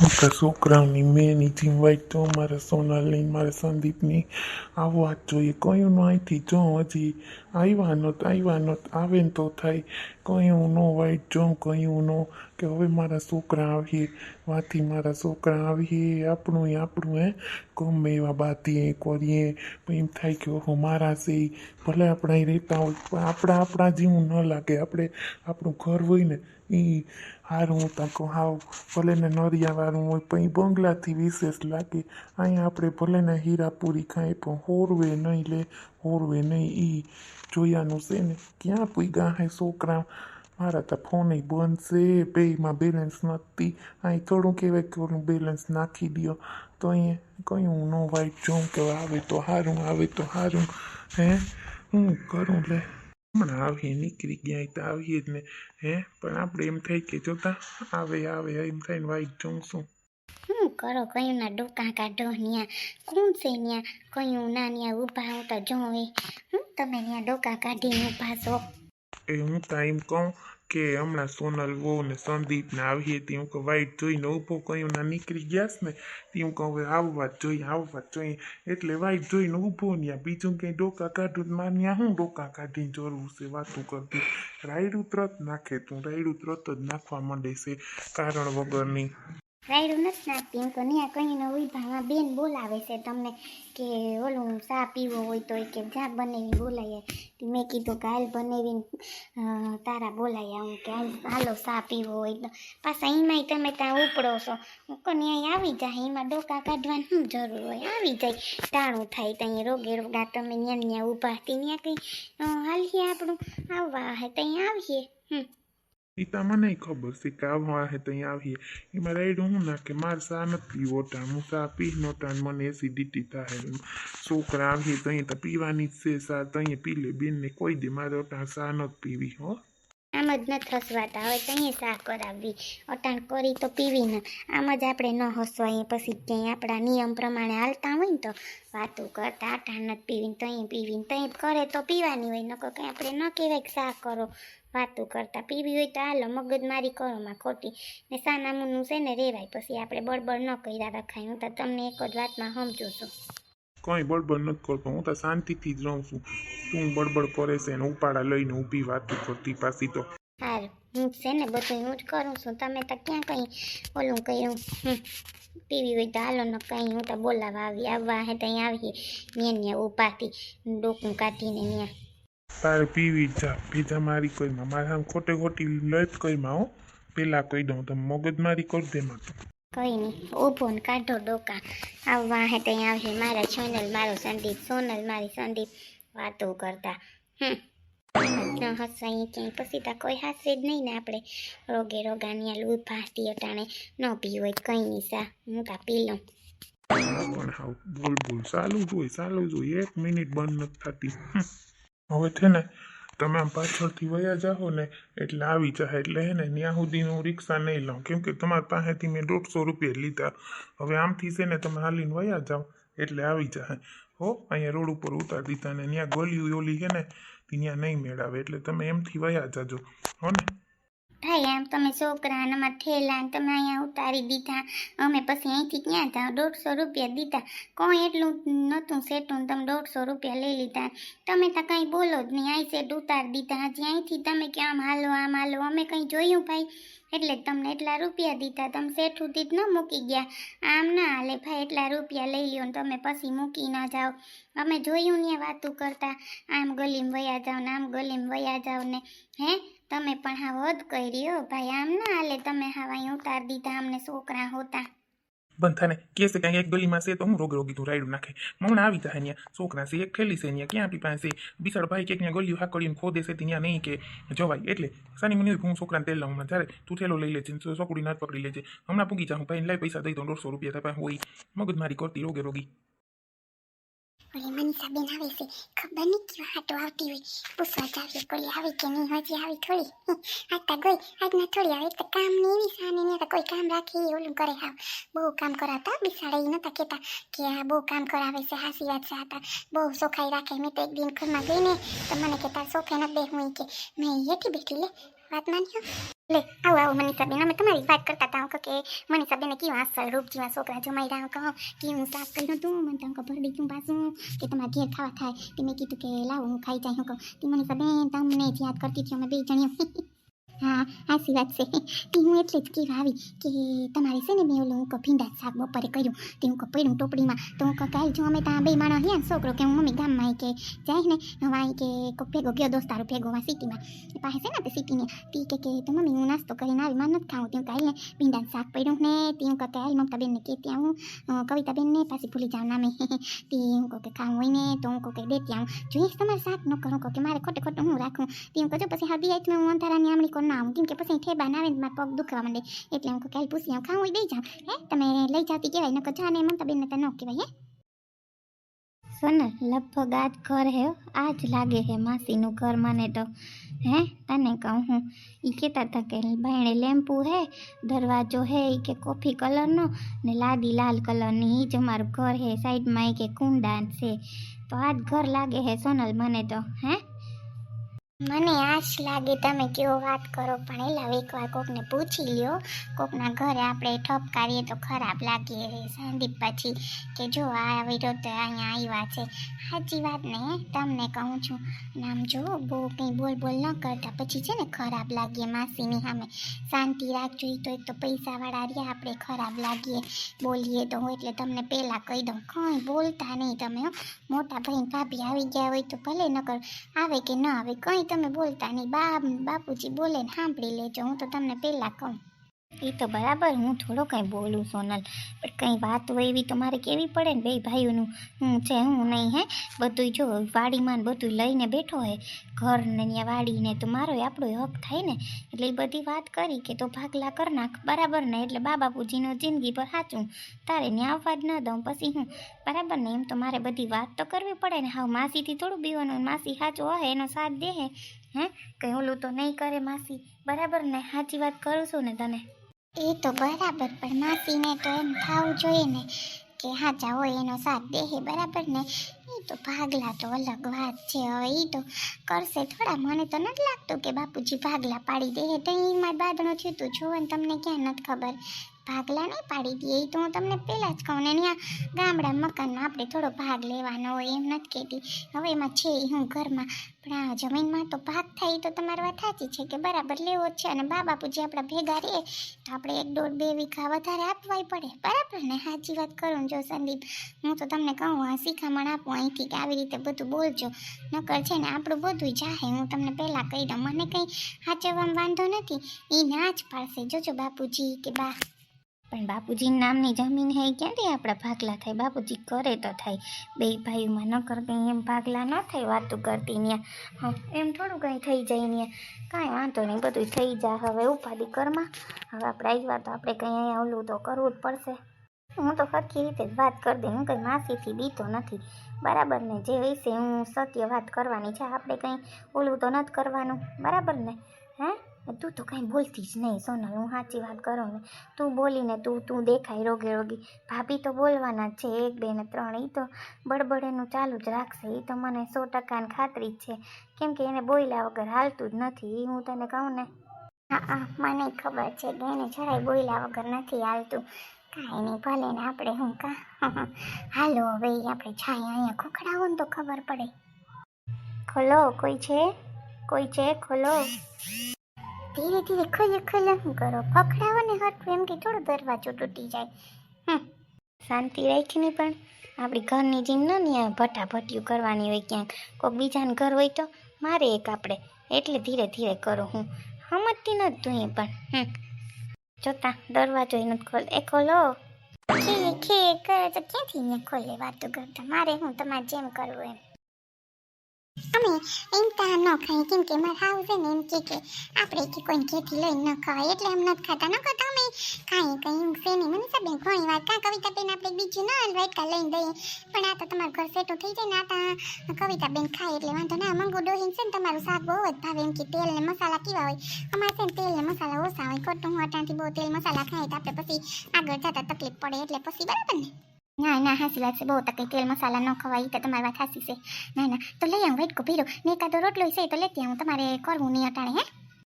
મોટા છોકરાઓની many gym white તો મારા સોનાલીને મારા સંદીપની આવવા જ જોઈએ કયું અહીંથી જો હજી આવ્યા નત આવ્યા નત આવે ને તો થાય કયું નો વાઈટ જો કયું નો કે હવે મારા છોકરા આવીએ વાથી મારા છોકરા આવીએ આપણું એ આપણું, હે? ગમે એવા બાતીએ કરીએ એમ થાય કે ઓહો, મારા છે. ભલે આપણે અહીં રહેતા હોય, પણ આપણા આપણા જેવું ન લાગે. આપણે, આપણું ઘર હોય ને એ હારું તા કહું, હાવ, ભલે ને નરિયાવાળું હોય, પણ ઈ બંગલાથી વિશેષ લાગે. અહીંયા આપણે ભલે ને હીરાપુરી ખાઈએ પણ હોરવે નહીં લે, હોરવે નહીં. એ જોયાનું છે ને, ક્યાં પૂગ્યા હે છોકરા? મારા તો ફોન બંધ છે બેયમાં બેલેન્સ નથી અહીં થોડું કહેવાય કે બેલેન્સ નાખી દ્યો તો અહીંયા કયું ન વાઈટ જોઉં કે આવે તો સારું આવે તો સારું હે હું કરું લે હમણાં આવીએ નીકળી ગયા તો આવીએ જ ને હે પણ આપણે એમ થાય કે જોતા આવે આવે એમ થાય ને વાઈટ જોઉં હું કરો કયું ના ડોકા કાઢો ન્યા કોણ છે ન્યા કયું ના ન્યા ઊભા હું તો જોવે હું તમે ન્યા ડોકા કાઢીને ઊભા છો એ હું ટાઈમ કહું કે હમણાં સોનલ વો ને સંદીપ ને આવીએ તે હું કહું વાઈટ જોઈને ઊભો કયું ના નીકળી ગયા ને તે હું કહું હવે આવવા જોઈએ આવવા જોઈએ એટલે વાઈટ જોઈને ઊભો ત્યાં બીજું કંઈ ડોકા કાઢું મારે ત્યાં હું ડોકા કાઢીને જરૂર છે વાતું કરતી રાયડું ત્રત નાખે તું રાયડું ત્રત જ નાખવા માંડે છે કારણ વગરની રાયડું નથી નાખતી એમ તો ન્યા કહીને ઊભામાં બેન બોલાવે છે તમને કે ઓલું ચા પીવો હોય તો એ કે જા બનાવી બોલાય મેં કીધું કે હાલ બનાવીને તારા બોલાય આવું કે હાલ, હાલો ચા પીવો હોય તો. પાછા એમાંય તમે ત્યાં ઉપડો છો. હું કોને અહીંયા આવી જાય. એમાં ડોકા કાઢવાની શું જરૂર હોય? આવી જાય. ટાણું થાય ત્યાં રોગે રોગા તમે ત્યાં ન્યા ઊભા. ત્યાં કંઈ હાલીએ આપણું. આવવા હે ત્યાં આવીએ. હમ. એ તો મને ખબર છે કે આવવા હે ત્યાં આવીએ એમાં રાયડું હું નાખે મારે સા નથી પીવો ટા હું સા પી નોટા ને મને એસિડિટી થાય છોકરા આવીએ તો અહીં તો પીવાની જ છે સા તો અહીંયા પી લે બેનને કોઈ દે મારે ઓટા સા નથી પીવી હો આમ જ ન હસવાતા હવે તઈએ સા કરાવવી. અટાણ કરી તો પીવી ને. આમ જ આપણે ન હસવાઈએ. પછી ક્યાંય આપણા નિયમ પ્રમાણે હાલતા હોય ને તો વાતું કરતા, અટાણ નથી પીવીને તઈ પીવીને તઈ કરે તો પીવાની હોય નકો કંઈ આપણે ન કહેવાય કે સા કરો. વાતું કરતા પીવી હોય તો હાલો, મગજમારી કરો માં ખોટી. ને સાનામુનું છે ને રેવાય. પછી આપણે બળબડ ન કર્યા રખાય હું તો તમને એક જ વાતમાં સમજો છું. કંઈ બળબડ નથી કરતો. હું તો શાંતિથી જ રહું છું. તું બળબડ કરે છે ને ઉપાડા લઈને ઊભી વાત કરતી પાછી તો. હાર હું છે ને બધું હું જ કરું છું. તમે તો ક્યાં કંઈ ઓલું કર્યું. પીવી હોય તો હાલો ને કંઈ હું તો બોલાવા આવી આવવા હે ત્યાં આવી ન્યા ન્યા ઉભાથી ડોકું કાઢીને ન્યા. તારે પીવી જા બીજા મારી કોઈમાં મારા ખોટે ખોટી લત કોઈમાં હો. પેલા કહી દઉં તમે મગજમારી કરી દે માં તું. કંઈ નહીં ઊભો ને કાઢો ડોકા. આવવા હે ત્યાં આવશે મારા સોનલ, મારો સંદીપ, સોનલ, મારી સંદીપ વાતો કરતા. હમ. હસાઈ ક્યાંય પછી તો કોઈ હાસે જ નહીં ને આપણે. રોગે રોગાની લૂ ફાસ્ટી અટાણે ન પી હોય કંઈ નહીં સા, હું તા પી લઉં. પણ હાવ બોલ બોલ, ચાલુ જ ચાલુ જ એક મિનિટ બંધ નથી થતી. હવે છે ને તમે આમ પાછળથી વયા જાઓ ને એટલે આવી જાય એટલે હે ને ત્યાં સુધી હું રિક્ષા નહીં લઉં કેમ કે તમારી પાસેથી મેં દોઢસો રૂપિયા લીધા. હવે આમથી છે ને તમે હાલીને વયા જાઓ. એટલે આવી જાય હો, અહીંયા રોડ ઉપર ઉતારી દીધા ને ત્યાં ગોલી ઓલી છે ને ત્યાં નહીં મેળાવે. એટલે તમે એમથી વયા જાજો. હો ને? થાય આમ. તમે છોકરાને અમારા ને તમે અહીંયા ઉતારી દીધા. અમે પછી અહીંથી ક્યાં હતા દોઢસો રૂપિયા દીધા. કોઈ એટલું નહોતું સેટું તમે દોઢસો રૂપિયા લઈ લીધા. તમે તો કંઈ બોલો જ નહીં. અહીં સેટ ઉતારી દીધા. હજી અહીંથી તમે કે આમ હાલો આમ હાલો. અમે કંઈ જોયું ભાઈ? એટલે તમને એટલા રૂપિયા દીધા. તમે સુધી જ ન મૂકી ગયા. આમ ના હાલે ભાઈ. એટલા રૂપિયા લઈ લ્યો ને તમે પછી મૂકી ના જાઓ. અમે જોયું ને વાતું કરતા. આમ ગલીમ વયા જાઓ ને, આમ ગલીમ વયા જાઓ ને. હે? તમે પણ હા વધ કર્યો ભાઈ આમ ના હાલે, તમે હા અહીં ઉતાર દીધા અમને છોકરા હોતા. બંધ થાને કે છે કાંઈ એક ગલીમાં છે તો હું રોગ રોગી તું રાયડું નાખે. હમણાં આવી જાય અહીંયા છોકરા છે, એક ખેલી છે અહીંયા ક્યાં આપણી પાસે બિસાડ ભાઈ કે ત્યાં ગલીઓ હાકડીને ખોદે છે ત્યાં નહીં કે. જવાય એટલે સાની મને હું છોકરાને તેલ લાવું. જ્યારે તું થેલો લઈ લેજે છોકરી નાથ પકડી લેજે. હમણાં પૂગી જાઉં ભાઈ લઈ પૈસા દઈ દઉં, દોઢસો રૂપિયા તારા હોય. મગજમારી કરતી રોગે રોગી. ઓલી મનીષા બેન આવે છે. ખબર નહીં કેવા હાટો આવતી હોય. પૂછવા જાવીએ કોઈ આવી કે નહીં હજી આવી થોડી. આતા ગઈ, આજના થોડી આવે. તો કામ નહીં એવી સામે ને તો કોઈ કામ રાખી ઓલું કરે હાવ. બહુ કામ કરાવતા બિસાડે એ નતા કહેતા કે આ બહુ કામ કરાવે છે, હાસી વાત છે હતા બહુ સોખાઈ રાખે. મેં તો એક દિન ઘરમાં ગઈ ને તો મને કે તાર સોફે નથી બેહું ઈ કે. મેં હેઠી બેઠી લે. વાત માન્યો લે, આવો આવો, મનીષાબેન. અમે તમારી વાત કરતા હતા. હું કે, મનીષાબેને કેવા અસલ રૂપ જેવા છોકરા રહ્યા કહો કે હું સાફ કર્યું તું? મને તો ભર દીધું પાછું કે તમારા ઘેર ખાવા થાય. તે મેં કીધું કે, લાવો, હું ખાઈ જાય હું કહું, તે મનીષાબેન, તમને જ યાદ કરતી હતી. અમે બે જણીઓ. હા, હાસી વાત છે. તે હું એટલે જ કહેવા આવી કે તમારે છે ને મેં ઓલું હું ભીંડા શાક બપોરે કર્યું. તે હું પડ્યું ટોપડીમાં. તો હું કાલ જો અમે ત્યાં બે માણસ હ્યા છોકરો કે હું મમ્મી ગામમાં કે જાય ને, હવે કે કોક ભેગો ગયો દોસ્તારો ભેગો માં સિટીમાં. પાસે છે ને તે સિટીને. તી કે તો મમ્મી હું નાસ્તો કરીને આવી માં નથી ખાવું. ત્યાં કાલે ને ભીંડા શાક પડ્યું ને, તે હું કાલ મમતા બેનને કે ત્યાં હું કવિતાબેનને પાછી ભૂલી જાઉં નામે. તે હું કહું કે ખાવું હોય ને, તો હું કહું કે દેતી આવું. જોઈશ તમારે શાક ન કરું કહું કે મારે ખોટે ખોટું હું રાખું. તે હું કહું પછી હા બી હું અંધારાની આમળી કોણ ના આવું કેમ કે પછી ઠેબા ના આવે ને મારા પગ દુખવા માંડે. એટલે હું કહું કાલ પૂછી આવું ખાવું હોય દઈ જાઉં. હે, તમે લઈ જાતી કહેવાય, નકર જા ને મમતા બેનને તો ન કહેવાય, હે. સોનલ લગભગ આ જ ઘર હે આ જ લાગે હે માસીનું ઘર મને તો. હે તને કહું હું. એ કહેતા હતા કે બાયણે લેમ્પુ હે, દરવાજો હે એ કે કોફી કલરનો, ને લાદી લાલ કલરની એ જ અમારું ઘર હે, સાઈડમાં એ કે કુંડાન છે. તો આ જ ઘર લાગે હે સોનલ મને તો, હે. મને આશ લાગે તમે કેવો વાત કરો, પણ એલા એકવાર કોકને પૂછી લ્યો. કોકના ઘરે આપણે ઠપકારીએ તો ખરાબ લાગીએ રે સંદીપ પછી કે જો આ વિરોધ તો અહીંયા આવ્યા છે. સાચી વાત ને, તમને કહું છું. નામ જો બહુ કંઈ બોલ બોલ ન કરતા. પછી છે ને ખરાબ લાગીએ માસીની સામે. શાંતિ રાખજો તો એક તો પૈસાવાળા રહ્યા, આપણે ખરાબ લાગીએ. બોલીએ તો હું એટલે તમને પહેલાં કહી દઉં. કંઈ બોલતા નહીં તમે મોટા ભાઈ ભાભી આવી ગયા હોય તો ભલે ન કરો આવે કે ન આવે, કંઈ તમે બોલતા નહીં. બા બાપુજી બોલે સાંભળી લેજો. હું તો તમને પહેલાં કહું. એ તો બરાબર, હું થોડો કંઈ બોલું સોનલ. પણ કંઈ વાત હોય એવી તો મારે કેવી પડે ને બે ભાઈઓનું? હું છે, હું નહીં, હે? બધું જો વાડીમાં ને બધું લઈને બેઠો હે ઘર ને ત્યાં વાડીને તો મારો આપણો હક થાય ને. એટલે એ બધી વાત કરી કે તો ભાગલા કર નાખ. બરાબર ને? એટલે બા બાપુજીનો જિંદગી પર સાચું તારે ત્યાં આવવા જ ન દઉં. પછી હું? બરાબર ને? એમ તો મારે બધી વાત તો કરવી પડે ને. હા માસીથી થોડું બીવાનું માસી સાચો હોય એનો સાથ દે હે. હે? કંઈ ઓલું તો નહીં કરે માસી. બરાબર ને? સાચી વાત કરું છું ને તને. એ તો બરાબર, પણ માસીને તો એમ થવું જોઈએ ને કે હાચા હોય એનો સાથ દેહે, બરાબર ને? એ તો ભાગલા તો અલગ વાત છે હવે એ તો કરશે થોડા, મને તો નથી લાગતું કે બાપુજી ભાગલા પાડી દે તો એમાં બાદણું થયું તું જોવો ને તમને ક્યાં નથી ખબર. ભાગલા નહીં પાડી દે એ તો હું તમને પહેલાં જ કહું ને ત્યાં ગામડા મકાનમાં આપણે થોડો ભાગ લેવાનો હોય, એમ નથી કહેતી. હવે એમાં છે હું ઘરમાં, પણ આ જમીનમાં તો ભાગ થાય તો તમારી વાત સાચી છે કે બરાબર લેવો જ છે અને બા બાપુજી આપણા ભેગા રહીએ તો આપણે એક દોઢ બે વીઘા વધારે આપવાય પડે. બરાબર ને? સાચી વાત કરું જો સંદીપ, હું તો તમને કહું, આ શીખામણ આપું અહીંથી કે આવી રીતે બધું બોલજો. નકર છે ને આપણું બધું જાહે, હું તમને પહેલાં કહી દઉં. મને કંઈ સાચવવામાં વાંધો નથી. એ ના જ પાડશે. જોજો બાપુજી કે બા. પણ બાપુજી નામની જમીન હે ક્યાંથી આપણા ભાગલા થાય? બાપુજી કરે તો થાય. બે ભાઈઓમાં ન કરતી એમ ભાગલા ન થાય, વાતું કરતી ત્યાં એમ થોડું કંઈ થઈ જાય ત્યાં કાંઈ વાંધો નહીં બધું થઈ જાય હવે ઉપાધિ કરમાં. હવે આપણે આવ્યા તો આપણે કંઈ અહીંયા ઓલું તો કરવું જ પડશે. હું તો સરખી રીતે જ વાત કરી દઉં હું કંઈ માસીથી બીતો નથી. બરાબર ને જે વિશે હું સત્ય વાત કરવાની છે. આપણે કંઈ ઓલું તો નથી કરવાનું. બરાબર ને હે? તું તો કાંઈ બોલતી જ નહીં, સોનલ, હું સાચી વાત કરું ને. તું બોલીને તું તું દેખાય રોગે રોગી. ભાભી તો બોલવાના જ છે, એક, બે ને ત્રણ એ તો બળબડેનું ચાલુ જ રાખશે એ તો મને સો ટકાની ખાતરી જ છે. કેમ કે એને બોલ્યા વગર હાલતું જ નથી હું તને કહું ને. હા મને ખબર છે કે એને જરાય બોલ્યા વગર નથી હાલતું. કાંઈ નહીં, ભલે ને આપણે હું કા. હાલો, હવે આપણે છાય અહીંયા ખોખડાવો ને તો ખબર પડે. ખોલો, કોઈ છે? કોઈ છે? ખોલો. ધીરે ધીરે ખોલે ખોલે શું કરો. પકડાવો ને હરખું એમ કે થોડો દરવાજો તૂટી જાય. શાંતિ રાખીને પણ આપણી ઘરની જેમ ન ત્યાં ભટાભટિયું કરવાની હોય ક્યાંક. કોઈક બીજાનું ઘર હોય તો મારે એક આપણે. એટલે ધીરે ધીરે કરું હું. સમજતી નથી તું એ પણ. જોતા દરવાજો એ નથી ખોલ એ ખોલો. ખે ખે કરે તો ક્યાંથી ને ખોલે વાતો કરતા? મારે હું તમારે જેમ કરવું એમ. અમે એમ તા ન ખાઈ કેમ કે મારા હાવ એમ કે કે આપણે કે કોઈ ઘેથી લઈને ન ખવાય. એટલે એમ નથી ખાતા. ન ખાતા અમે કાંઈ કંઈ છે નહીં. મને સાહેબ ઘણી વાર કાં કવિતાબેન આપણે બીજું ના વાટકા લઈને દઈએ. પણ આ તો તમારું ઘર સેટું થઈ જાય ને આ તા કવિતા બેન ખાય એટલે વાંધો ના. મંગુ ડોહીન છે ને તમારું શાક બહુ જ ભાવે. એમ કે તેલ ને મસાલા કેવા હોય? અમારે છે ને તેલ ને મસાલા ઓછા હોય. ખોટું હું અટાણથી બહુ તેલ મસાલા ખાય તો આપણે પછી આગળ જતા તકલીફ પડે. એટલે પછી બરાબર ને? ના ના હાસી વાત બહુ તકે તેલ મસાલા ન ખવાય તો તમારી વાત હાસી છે ના ના તો લઈ આવું વેટકો ભીરો ને એકાદો રોટલો છે તો લેતી આવું તમારે કરવું નહીં અટાણે હે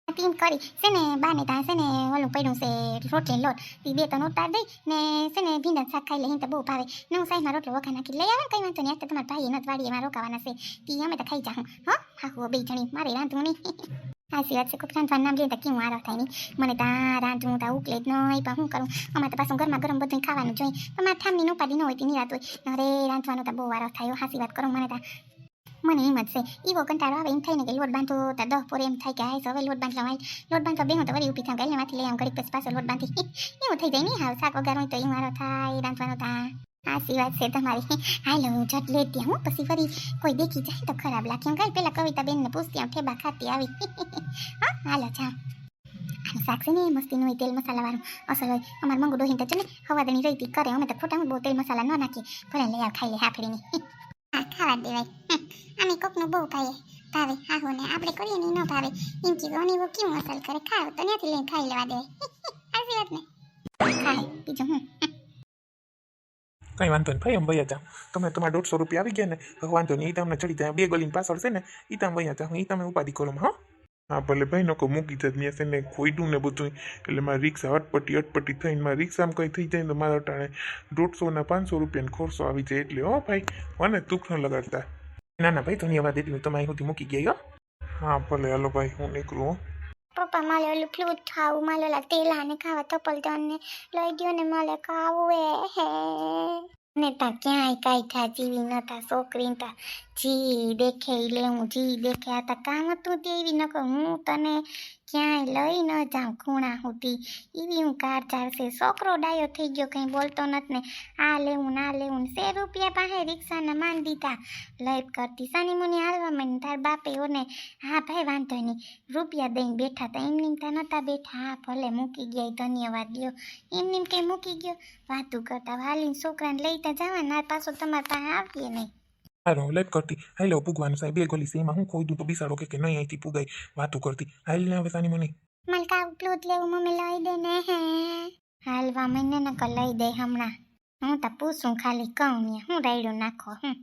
ટીમ કરી છે ને બાને ત્યાં છે ને ઓલું પડ્યું છે રોટલી લોટ ઈ બે ત્રણ ઉતાર દઈ ને છે ને ભીંડા શાક ખાઈ લઈને તો બહુ ભાવે ને હું સાહેબમાં રોટલો વખા નાખી લઈ આવે કંઈ વાંધો નહીં તો તમારા ભાઈ નથી જ વાડીએમાં રોકાવાના છે તી અમે તો ખાઈ જાઉં હા હો બે જણી મારે રાંધવું નહીં સાચી વાત છે કોઈક રાંધવાનું નામ લઈએ તો કેવું આરો થાય નહીં? મને તારા રાંધવું તા ઉકલે જ નહીં, પણ શું કરું? અમારે તો પાછું ઘરમાં ગરમ બધું ખાવાનું જોઈએ પણ મારે ઠામની ઉપાડી, ન હોય તે નિરાત હોય. અરે, રાંધવાનો તો બહુ વારો થાય હાસી વાત કરું મને તા. મને એમ જ છે એવો કંટાળો આવે, એમ થાય ને કે લોટ બાંધો તો દહ પોરે એમ થાય કે હાય, હવે લોટ બાંધવા હોય લોટ બાંધવા બેહું તો વળી ઊભી થાવ, ગાયને માંથી લઈ આમ ઘડીક પછી પાછો લોટ બાંધી. એવું થઈ જાય નહીં હાવ શાક વગાર હોય તો એ મારો થાય, રાંધવાનો તા સાચી વાત છે તમારી. હાલો જટ લેતી હું પછી ફરી કોઈ દેખી જાય તો ખરાબ લાગે. એમ કઈ પેલા કવિતા બેનને પૂછતી આમ ફેબા ખાતી આવી. હા, હાલો, જાઓ. આનું શાક છે ને, મસ્તીનું હોય તેલ મસાલા વાળું. અસલ હોય, અમાર મંગુ ડોહીને તો ચલે ને હવાદની રહી કરે. અમે તો ખોટા બહુ તેલ મસાલા ન નાખીએ ભલે લઈ આવ, ખાઈ લે, હાફડીની. હા, ખાવા દેવાય. અમે કોકનું બહુ ખાઈએ ભાવે આહો ને આપણે કરીએ ને ન ભાવે. એમ કીધું અને એવો કેવું અસલ કરે. ખાવ તો ત્યાંથી લઈને ખાઈ લેવા દેવાય. આજી વાત ને? ખાય, બીજું હું? કંઈ વાંધો નહીં ભાઈ આમ વયા જાઓ. તમે તમારા દોઢસો રૂપિયા આવી ગયા ને હવે વાંધો નહીં એ તમને ચડી જાય. બે ગલીની પાછળ છે ને એ તમે વયા જાઓ. એ તમે ઉપાધિ કરો હા. હા ભલે ભાઈ નકો મૂકી જ ત્યાં છે ને ખોઈડું ને બધું એટલે મારી રિક્ષા અટપટી અટપટી થઈને મારી રિક્ષામાં કંઈ થઈ જાય ને તો મારા અટાણે દોઢસો ને પાંચસો રૂપિયાનો ખોરસો આવી જાય એટલે હો ભાઈ. મને દુઃખ ન લગાડતા. ના ના ભાઈ ધન્યવાદ. એટલું તમે અહીં સુધી મૂકી ગયા હો. હા ભલે હાલો ભાઈ હું નીકળું હો. પપ્પા માલે ઓલું ફ્લૂટ ખાવું માલે ઓલા તેલા ને ખાવા તપલ ને લઈ ગયો ને માલે ખાવું એ. હે. ને તા ક્યાંય કાંઈ થા, જીવી નતા છોકરી તા જી દેખે લેવું જી દેખે. આ તા કામ હતું એવી નકર હું તને ક્યાંય લઈ ન જાઉં ખૂણા સુધી. એવી હું કાર ચાલશે. છોકરો ડાયો થઈ ગયો, કંઈ બોલતો નથી ને આ લેવું, ના લેવું સે રૂપિયા પાસે રિક્ષાના માન દીધા. લઈ કરતી સાની મુની હાલવા મને તાર બાપે ઓને, હા ભાઈ, વાંધો નહીં. રૂપિયા દઈને બેઠા હતા એમ નીમ તા નતા બેઠા. હા, ભલે, મૂકી ગયા ધન્યવાદ ગયો. એમ નિમ કંઈ મૂકી ગયો. વાતું કરતા હાલીને છોકરાને લઈ તો જવા ના પાછો તમારે પાસે આવીએ નહીં. હાલો લેટ કરતી હાલો પૂગવાનું સાહેબ બે ગોલી સેમાં હું ખોઈ દઉં તો બિસાડો કે નહીં અહીંથી પૂગાઈ વાતું કરતી હાલ ને હવે સાની મને કાવ પ્લુટ લેવું મમ્મી લઈ દે ને હે હાલવા મને ન ક લઈ દે હમણાં હું તો પૂછું ખાલી કહું ને હું રાયડું નાખો હું